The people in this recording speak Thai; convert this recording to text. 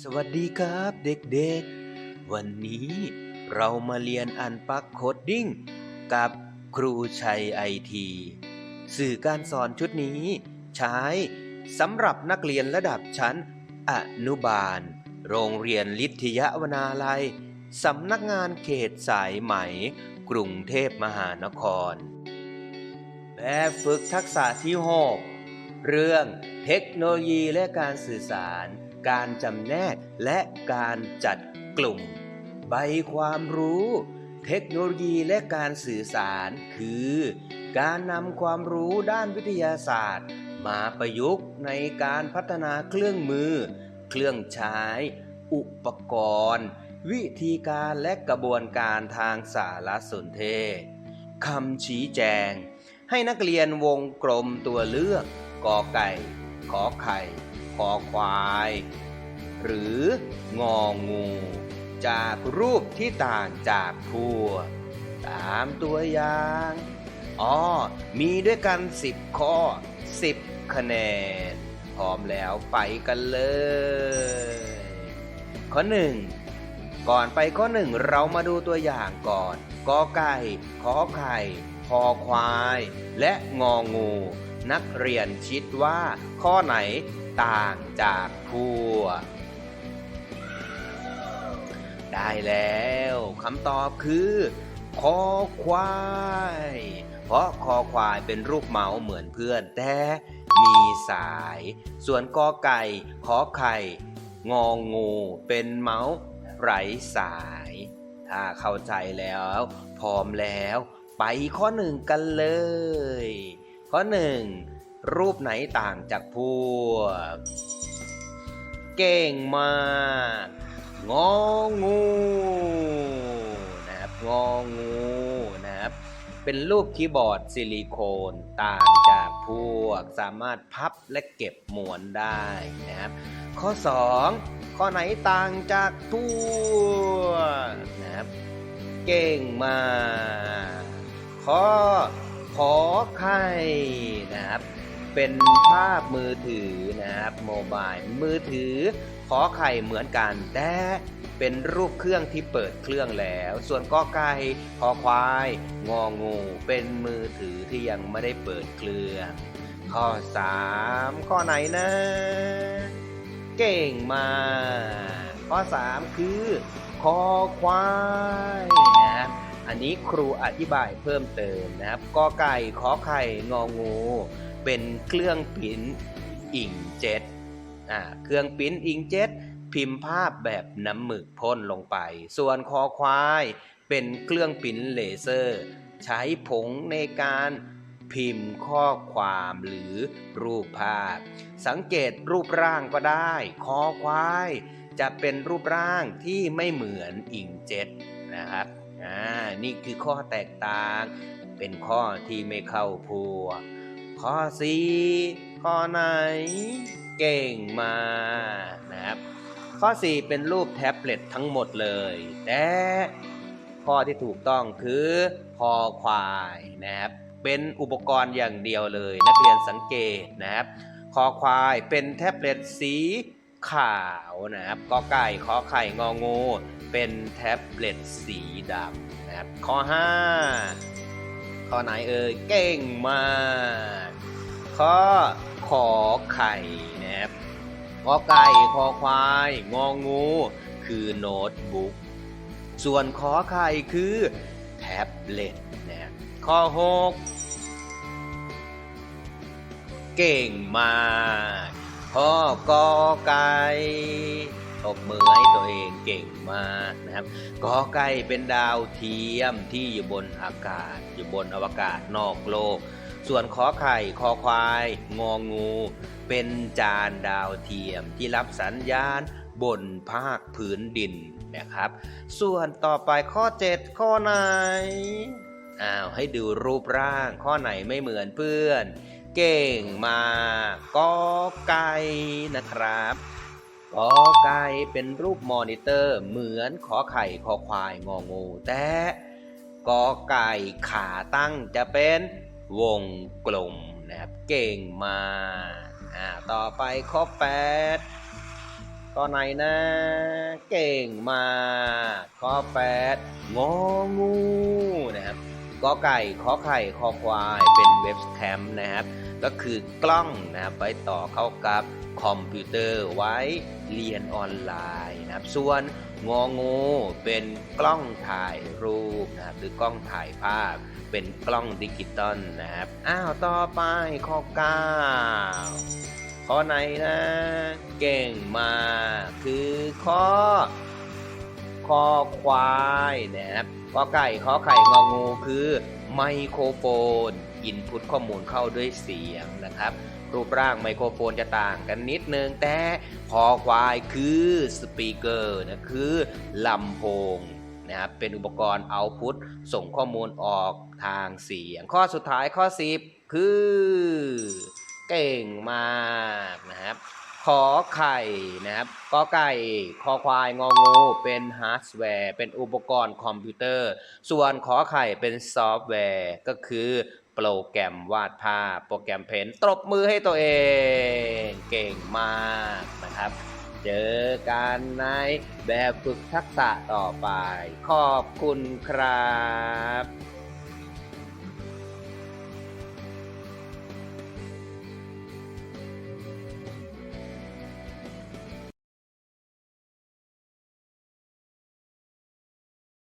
สวัสดีครับเด็กๆ วันนี้เรามาเรียนอันปักโคดดิ้งกับครูชัยไอที สื่อการสอนชุดนี้ ใช้สำหรับนักเรียนระดับชั้น อนุบาล โรงเรียนลิทยวนาลัยสำนักงานเขตสายไหม กรุงเทพมหานคร แบบฝึกทักษะที่6 เรื่องเทคโนโลยีและการสื่อสาร การจำแนกและการจัดกลุ่ม ใบความรู้ เทคโนโลยีและการสื่อสาร คือ การนำความรู้ด้านวิทยาศาสตร์ มาประยุกต์ในการพัฒนาเครื่องมือ เครื่องใช้ อุปกรณ์ วิธีการและกระบวนการทางสารสนเทศคำชี้แจง ให้นักเรียนวงกลมตัวเลือก กอไก่ ขอไข่คอควาย หรืององู จากรูปที่ต่างจากพัวตามตัวอย่างอ๋อมีด้วยกัน 10 ข้อ 10 คะแนน พร้อมแล้วไปกันเลย ข้อ 1 ก่อนไปข้อ 1 เรามาดูตัวอย่างก่อนกอไก่ ขอไข่ คอควาย และงองู นักเรียนคิดว่าข้อไหนต่างจากพัวได้แล้วคำตอบคือคอควาย เพราะคอควายเป็นรูปเมาส์เหมือนเพื่อนแต่มีสาย ส่วนกอไก่ขอไข่ งองงูเป็นเมาส์ไร้สาย ถ้าเข้าใจแล้ว พร้อมแล้ว ไปข้อหนึ่งกันเลย ข้อหนึ่งรูปไหนต่างจากพวก เก่งมากงองูนะครับงองูนะครับเป็นรูปคีย์บอร์ดซิลิโคนต่างจากพวก สามารถพับและเก็บหมวนได้นะครับ ข้อ 2 ข้อไหนต่างจากพวกนะครับ เก่งมากข้อ ขอไข่นะครับ เป็นภาพมือถือนะครับโมบายมือถือ ขอไข่เหมือนกัน แต่เป็นรูปเครื่องที่เปิดเครื่องแล้ว ส่วนกอไก่ขอควาย งองู เป็นมือถือที่ยังไม่ได้เปิดเครื่อง ข้อ 3 ข้อไหนนะ เก่งมากข้อ 3 คือคอควายนะครับ อันนี้ครูอธิบายเพิ่มเติมนะครับกอไก่ขอไข่งองู เป็นเครื่องพิมพ์อิงเจ็ตอ่าเครื่องพิมพ์อิงเจ็ตพิมพ์ภาพแบบน้ำหมึกพ่นลงไป ส่วนคอควายเป็นเครื่องพิมพ์เลเซอร์ ใช้ผงในการพิมพ์ข้อความหรือรูปภาพ สังเกตรูปร่างก็ได้ คอควายจะเป็นรูปร่างที่ไม่เหมือนอิงเจ็ตนะครับ อ่านี่คือข้อแตกต่าง เป็นข้อที่ไม่เข้าพวก ข้อ4ข้อไหน เก่งมากนะครับ ข้อ 4 เป็นรูปแท็บเล็ตทั้งหมดเลย แต่ข้อที่ถูกต้องคือคอควายนะครับ เป็นอุปกรณ์อย่างเดียวเลย นักเรียนสังเกตนะครับ คอควายเป็นแท็บเล็ตสี ขาวนะครับกอไก่ขอไข่งองู เป็นแท็บเล็ตสีดำนะครับข้อ 5 ข้อไหนเอ่ยเก่งมากข้อขอไข่นะครับกอไก่คอควายงองู คือโน้ตบุ๊กส่วนขอไข่คือแท็บเล็ตนะครับข้อ 6 เก่งมาก ข้อกอไก่ตบมือให้ตัวเองเก่งมากนะครับกอไก่เป็นดาวเทียมที่อยู่บนอากาศ อยู่บนอวกาศนอกโลก ส่วนขอไข่คอควาย งองู เป็นจานดาวเทียมที่รับสัญญาณบนภาคพื้นดินนะครับ ส่วนต่อไปข้อ 7 ข้อไหนอ้าวให้ดูรูปร่างข้อไหนไม่เหมือนเพื่อน เก่งมากกอไก่นะครับกอไก่เป็นรูปมอนิเตอร์เหมือนขอไข่คอควายงองูแต่กอไก่ขาตั้งจะเป็นวงกลมนะครับเก่งมากอ่าต่อไปข้อแปดข้อไหนนะ เก่งมากข้อแปดงองูนะครับกอไก่ขอไข่คอควายเป็นเว็บแคมนะครับ ก็คือกล้องนะครับไว้ต่อเข้ากับคอมพิวเตอร์ไว้เรียนออนไลน์นะครับ ส่วนงองูเป็นกล้องถ่ายรูปนะครับหรือกล้องถ่ายภาพ เป็นกล้องดิจิตอลนะครับ อ้าวต่อไปข้อ 9 ข้อไหนนะ เก่งมากคือข้อคอควายนะครับกอไก่ขอไข่งองูคือไมโครโฟน อินพุตข้อมูลเข้าด้วยเสียงนะครับ รูปร่างไมโครโฟนจะต่างกันนิดนึง แต่คอควายคือสปีกเกอร์นะคือลำโพงนะครับเป็นอุปกรณ์เอาพุตส่งข้อมูลออกทางเสียง ข้อสุดท้ายข้อ 10 คือ เก่งมากนะครับขอไข่นะครับกอไก่คอควายงองูเป็นฮาร์ดแวร์ เป็นอุปกรณ์คอมพิวเตอร์ ส่วนขอไข่เป็นซอฟต์แวร์ ก็คือ โปรแกรมวาดภาพ โปรแกรมเพนตบมือให้ตัวเอง เก่งมากนะครับ เจอกันในแบบฝึกทักษะต่อไป ขอบคุณครับ